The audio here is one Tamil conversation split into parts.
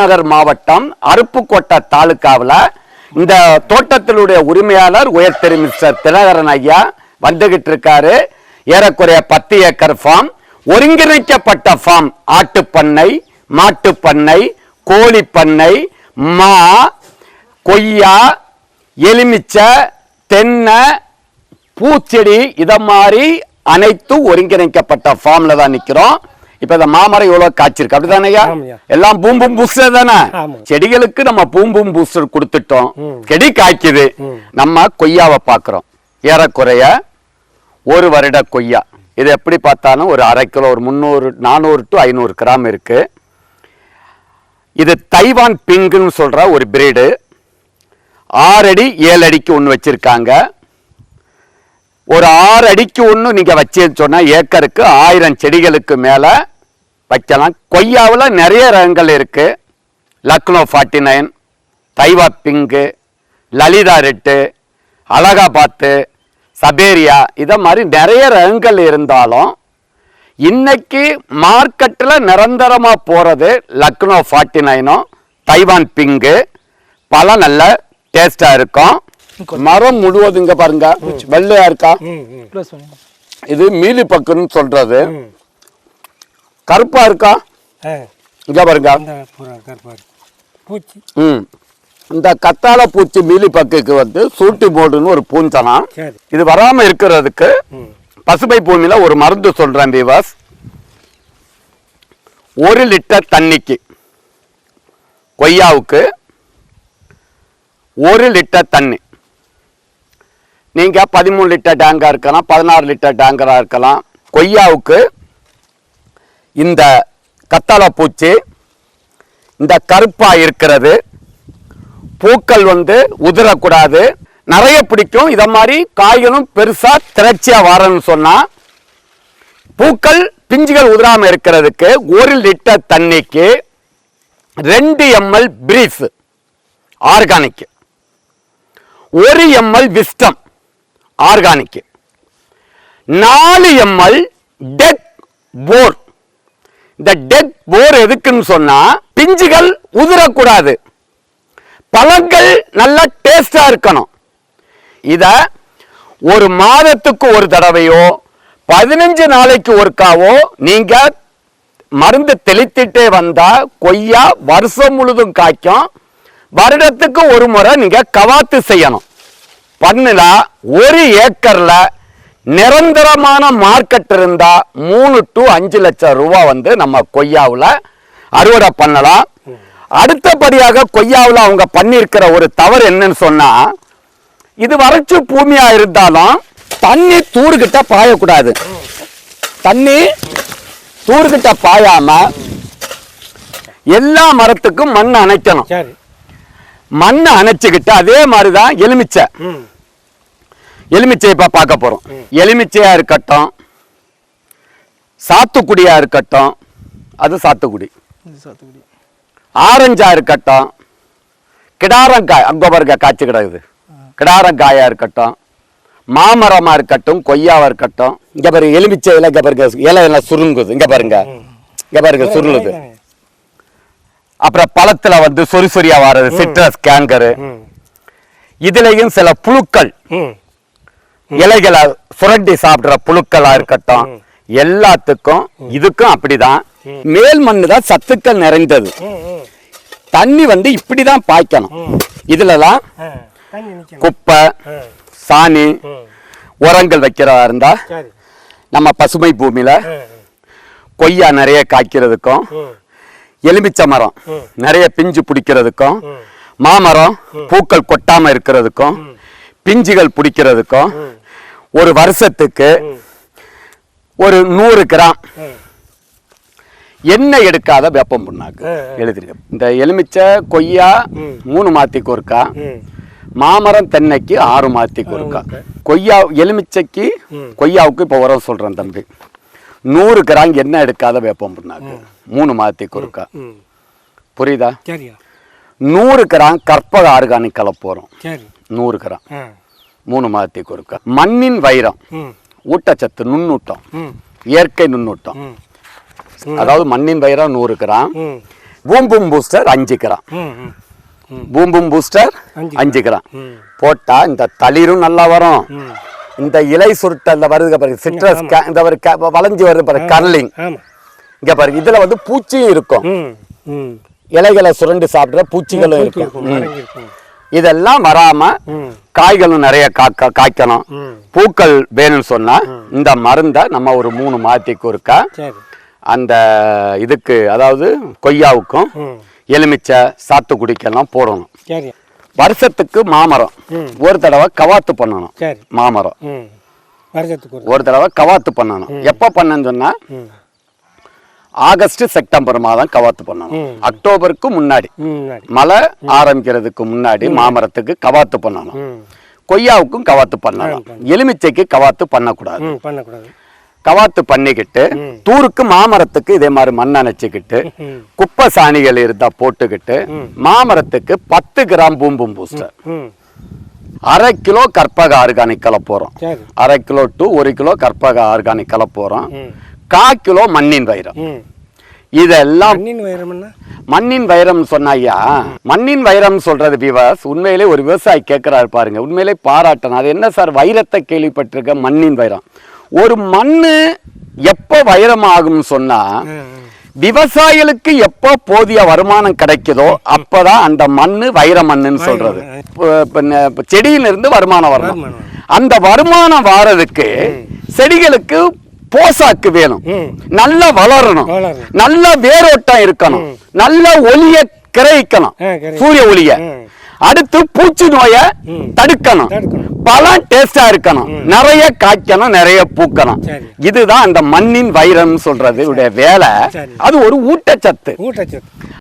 விருதுநகர் மாவட்டம் அருப்புக்கோட்டை தாலுக்காவில் இந்த தோட்டத்தினுடைய உரிமையாளர் உயர் மிஸ்டர் தினகரன் ஐயா வந்துகிட்டு இருக்காரு ஏறக்குறைய பத்து ஏக்கர் ஃபார்ம் ஒருங்கிணைக்கப்பட்ட ஃபார்ம் ஆட்டுப்பண்ணை மாட்டுப்பண்ணை கோழிப்பண்ணை மா கொய்யா எலுமிச்சை தென்னை பூச்செடி இத மாதிரி அனைத்தும் ஒருங்கிணைக்கப்பட்ட ஃபார்ம்ல தான் நிக்கிறோம். இப்ப இந்த மாமரம் இவ்வளவு காய்ச்சிருக்கு. அப்படிதானே ஐயா? ஆமாய்யா. எல்லாம் பூம்பும் பூஸ்டர் தானே. செடிகளுக்கு நம்ம பூம்பும் பூஸ்டர் கொடுத்துட்டோம். செடி காய்க்குது. நம்ம கொய்யாவை பார்க்கிறோம். ஏறக்குறைய ஒரு வருட கொய்யா. இது எப்படி பார்த்தாலும் ஒரு அரை கிலோ ஒரு முந்நூறு நானூறு டு ஐநூறு கிராம் இருக்கு. இது தைவான் பிங்குன்னு சொல்ற ஒரு பிரீடு ஆறு அடி ஏழு அடிக்கு ஒன்று வச்சிருக்காங்க. ஒரு ஆறு அடிக்கு ஒன்று நீங்கள் வச்சேன்னு சொன்னால் ஏக்கருக்கு ஆயிரம் செடிகளுக்கு மேலே வைக்கலாம். கொய்யாவில் நிறைய ரகங்கள் இருக்கு. Lucknow forty nine Taiwan pink Lalitha red Allahabad சபேரியா இதை மாதிரி நிறைய ரகங்கள் இருந்தாலும் இன்னைக்கு மார்க்கெட்டில் நிரந்தரமாக போகிறது லக்னோ ஃபார்ட்டி நைனும் தைவான் பிங்கு பழம் நல்ல டேஸ்டாக இருக்கும். மரம் முழுவதும் இங்க பாருங்க. வெள்ளையா இருக்கா? இது மீலி பக்குன்னு சொல்றது கருப்பா இருக்கா? இங்க பாருங்க. பூச்சி. ம். இந்த கத்தாழை பூச்சி மீலி பக்குக்கு வந்து சூட்டி போடுன்னு ஒரு பூஞ்சனம் சரி. இது வராம இருக்கிறதுக்கு பசுமை பூமியில ஒரு மருந்து சொல்றேன் பீவாஸ் ஒரு லிட்டர் தண்ணிக்கு கொய்யாவுக்கு ஒரு லிட்டர் தண்ணி. நீங்க பதிமூணு லிட்டர் டேங்கா இருக்கலாம் பதினாறு லிட்டர் டேங்கரா இருக்கலாம். கொய்யாவுக்கு இந்த கத்தாழை பூச்சி இந்த கருப்பா இருக்கிறது. பூக்கள் வந்து உதிரக்கூடாது. நிறைய பிடிக்கும். இதை மாதிரி காய்களும் பெருசா திரட்சியா வரணும்னு சொன்னா பூக்கள் பிஞ்சுகள் உதிராம இருக்கிறதுக்கு ஒரு லிட்டர் தண்ணிக்கு ரெண்டு எம்எல் பிரீஃப் ஆர்கானிக். ஒரு எம்எல் விஸ்டம் ஆர்கானிக். நாலு எம்எல் டெக் போர் இந்த டெத் போர் எதுக்குன்னு சொன்னா பிஞ்சுகள் உதிரக்கூடாது. பழங்கள் நல்லா டேஸ்டா இருக்கணும். இத ஒரு மாதத்துக்கு ஒரு தடவையோ பதினஞ்சு நாளைக்கு ஒருக்காவோ நீங்க மருந்து தெளித்திட்டே வந்தா கொய்யா வருஷம் முழுதும் காய்க்கும். வருடத்துக்கு ஒரு முறை நீங்க கவாத்து செய்யணும். பண்ணுனா ஒரு ஏக்கர்ல நிரந்தரமான மார்க்கெட் இருந்தா மூணு டு அஞ்சு லட்சம் ரூபாய் வந்து நம்ம கொய்யாவுல அறுவடை பண்ணலாம். அடுத்தபடியாக கொய்யாவுல அவங்க பண்ணியிருக்கிற ஒரு தவறு என்னன்னு சொன்னா இது வறட்சி பூமியா இருந்தாலும் தண்ணி தூர்கிட்ட பாயக்கூடாது. தண்ணி தூர்கிட்ட பாயாம எல்லா மரத்துக்கும் மண் அணைக்கணும். மண்ணை அணைச்சுக்கிட்டு அதே மாதிரிதான் எலுமிச்சை. ம். எலுமிச்சை இப்ப பார்க்க போறோம். எலுமிச்சையா இருக்கட்டும் சாத்துக்குடியா இருக்கட்டும் அது சாத்துக்குடி. இது சாத்துக்குடி. ஆரஞ்சா இருக்கட்டும் கிடாரங்காய் அங்க பாருங்க காய்ச்சி கிடக்குது. கிடாரங்காயா இருக்கட்டும் மாமரமா இருக்கட்டும் கொய்யாவா இருக்கட்டும் இங்க பாருங்க எலுமிச்சை இலை இங்க பாருங்க இலை எல்லாம் சுருங்குது இங்க பாருங்க. இங்க பாருங்க சுருளுது. அப்புறம் பழத்துல வந்து சொறி சொறியா வர்றது சிட்ரஸ் கேங்கரு இதுலயும் சில புழுக்கள். இலைகளை சுரண்டி சாப்பிடுற புழுக்களா இருக்கட்டும் எல்லாத்துக்கும் இதுக்கும் அப்படிதான். மேல் மண்ணு தான் சத்துக்கள் நிறைந்தது. தண்ணி வந்து இப்படிதான் பாய்க்கணும். இதுலலாம் குப்பை சாணி உரங்கள் வைக்கிறதா இருந்தா நம்ம பசுமை பூமியில கொய்யா நிறைய காய்க்கிறதுக்கும் எலுமிச்சை மரம் நிறைய பிஞ்சு பிடிக்கிறதுக்கும் மாமரம் பூக்கள் கொட்டாம இருக்கிறதுக்கும் பிஞ்சுகள் பிடிக்கிறதுக்கும் ஒரு வருஷத்துக்கு ஒரு நூறு கிராம் எண்ணெய் எடுக்காத வேப்பம் புண்ணாக்கு. எழுதிருக்க. இந்த எலுமிச்சை கொய்யா. மூணு மாத்திக்கு ஒருக்கா மாமரம் தென்னைக்கு ஆறு மாத்திக்கு ஒருக்கா. கொய்யா எலுமிச்சைக்கு. கொய்யாவுக்கு இப்போ உரம் சொல்றேன் தம்பி. நூறு கிராம் எண்ணெய் எடுக்காத வேப்பம் புண்ணாக்கு. மூணு மாத்திக்கு ஒருக்கா. புரியுதா? நூறு கிராம் கற்பக ஆர்கானிக் கலப்பு வரும் சரி. நூறு கிராம். மூணு மாதத்துக்கு ஒருக்கா. மண்ணின் வைரம். ஊட்டச்சத்து நுண்ணூட்டம். இயற்கை நுண்ணூட்டம். அதாவது மண்ணின் வைரம் நூறு கிராம். பூம்பும் பூஸ்டர் அஞ்சு கிராம். பூம்பும் பூஸ்டர் அஞ்சு கிராம். போட்டா இந்த தளிரும் நல்லா வரும். இந்த இலை சுருட்டல்ல வருது பாருங்க சிட்ரஸ் இந்த ஒரு வளைஞ்சு வருது பாருங்க கர்லிங் இங்க பாருங்க இதுல வந்து பூச்சியும் இருக்கும். இலைகளை சுரண்டு சாப்பிடுற பூச்சிகளும் இருக்கும். இதெல்லாம் வராம காய்களும் நிறைய காக்க காய்க்கணும். பூக்கள் வேணும்னு சொன்னா இந்த மருந்தை நம்ம ஒரு மூணு மாதத்துக்கு ஒருக்கா சரி. அந்த இதுக்கு அதாவது கொய்யாவுக்கும் எலுமிச்சை சாத்துக்குடிக்கெல்லாம் போடணும். சரி. வருஷத்துக்கு மாமரம். ஒரு தடவை கவாத்து பண்ணணும். சரி. ஒரு தடவை கவாத்து பண்ணணும். எப்போ பண்ணன்னு சொன்னா ஆகஸ்ட் செப்டம்பர் மாதம் கவாத்து பண்ணணும். அக்டோபருக்கு முன்னாடி. மழை ஆரம்பிக்கிறதுக்கு முன்னாடி மாமரத்துக்கு கவாத்து பண்ணணும். கொய்யாவுக்கும் கவாத்து பண்ணலாம். எலுமிச்சைக்கு கவாத்து பண்ணக்கூடாது. கவாத்து பண்ணிக்கிட்டு தூருக்கு மாமரத்துக்கு இதே மாதிரி மண் அணைச்சிக்கிட்டு குப்பை சாணிகள் இருந்தா போட்டுக்கிட்டு மாமரத்துக்கு பத்து கிராம் பூம்பும் பூஸ்டர். அரை கிலோ கற்பக ஆர்கானிக் கலப்போறோம். அரை கிலோ டு ஒரு கிலோ கற்பக ஆர்கானிக் கலப்போறோம். ம் கா கிலோ மண்ணின் வைரம். இதெல்லாம் மண்ணின் வைரம் சொன்னாயா? மண்ணின் வைரம் சொல்றது விவாஸ் உண்மையிலே ஒரு விவசாயி கேட்கிறாரு பாருங்க. உண்மையிலே பாராட்டணும். அது என்ன சார்? வைரத்தை கேள்விப்பட்டிருக்க மண்ணின் வைரம். ஒரு மண்ணு எப்போ வைரம் ஆகும்னு சொன்னா விவசாயிகளுக்கு எப்போ போதிய வருமானம் கிடைக்குதோ அப்பதான் அந்த மண்ணு வைர மண்ணுன்னு சொல்றது. செடியிலிருந்து வருமானம் வரணும். அந்த வருமானம் வாரதுக்கு செடிகளுக்கு போசாக்கு வேணும். நல்லா வளரணும். நல்ல வேரோட்டம் இருக்கணும். நல்ல ஒளிய கிரகிக்கணும். சூரிய ஒளிய. அடுத்து பூச்சி நோய. தடுக்கணும். பழம் டேஸ்டா இருக்கணும். நிறைய காய்க்கணும் நிறைய பூக்கணும். இதுதான் அந்த மண்ணின் வைரம் சொல்றது. உடைய வேலை. அது ஒரு ஊட்டச்சத்து. ஊட்டச்சத்து.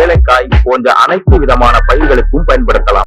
ஏலக்காய் போன்ற அனைத்து விதமான பயிர்களுக்கும் பயன்படுத்தலாம்.